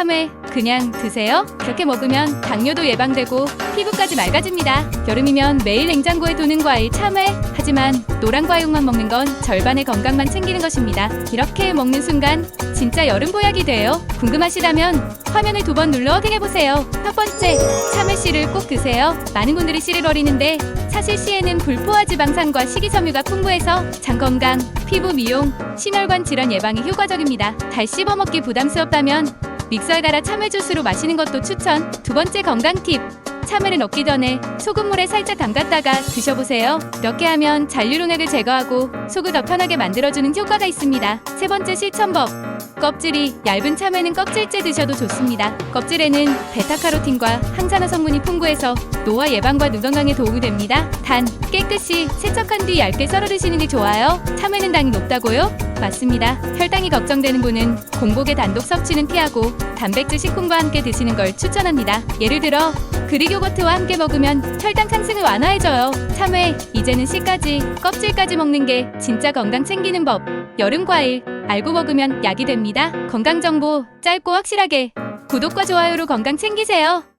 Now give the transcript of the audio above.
참외 그냥 드세요. 그렇게 먹으면 당뇨도 예방되고 피부까지 맑아집니다. 여름이면 매일 냉장고에 두는 과일 참외. 하지만 노란 과육만 먹는 건 절반의 건강만 챙기는 것입니다. 이렇게 먹는 순간 진짜 여름 보약이 돼요. 궁금하시다면 화면을 두 번 눌러 확인해 보세요. 첫 번째, 참외 씨를 꼭 드세요. 많은 분들이 씨를 버리는데 사실 씨에는 불포화 지방산과 식이섬유가 풍부해서 장 건강, 피부 미용, 심혈관 질환 예방에 효과적입니다. 잘 씹어 먹기 부담스럽다면 믹서에 갈아 참외 주스로 마시는 것도 추천. 두 번째 건강 팁. 참외를 넣기 전에 소금물에 살짝 담갔다가 드셔보세요. 이렇게 하면 잔류론액을 제거하고 속을 더 편하게 만들어주는 효과가 있습니다. 세 번째 실천법. 껍질이 얇은 참외는 껍질째 드셔도 좋습니다. 껍질에는 베타카로틴과 항산화 성분이 풍부해서 노화 예방과 눈 건강에 도움이 됩니다. 단 깨끗이 세척한 뒤 얇게 썰어 드시는 게 좋아요. 참외는 당이 높다고요? 맞습니다. 혈당이 걱정되는 분은 공복의 단독 섭취는 피하고 단백질 식품과 함께 드시는 걸 추천합니다. 예를 들어 그릭 요거트와 함께 먹으면 혈당 상승을 완화해줘요. 참외 이제는 씨까지 껍질까지 먹는 게 진짜 건강 챙기는 법. 여름 과일 알고 먹으면 약이 됩니다. 건강 정보 짧고 확실하게 구독과 좋아요로 건강 챙기세요.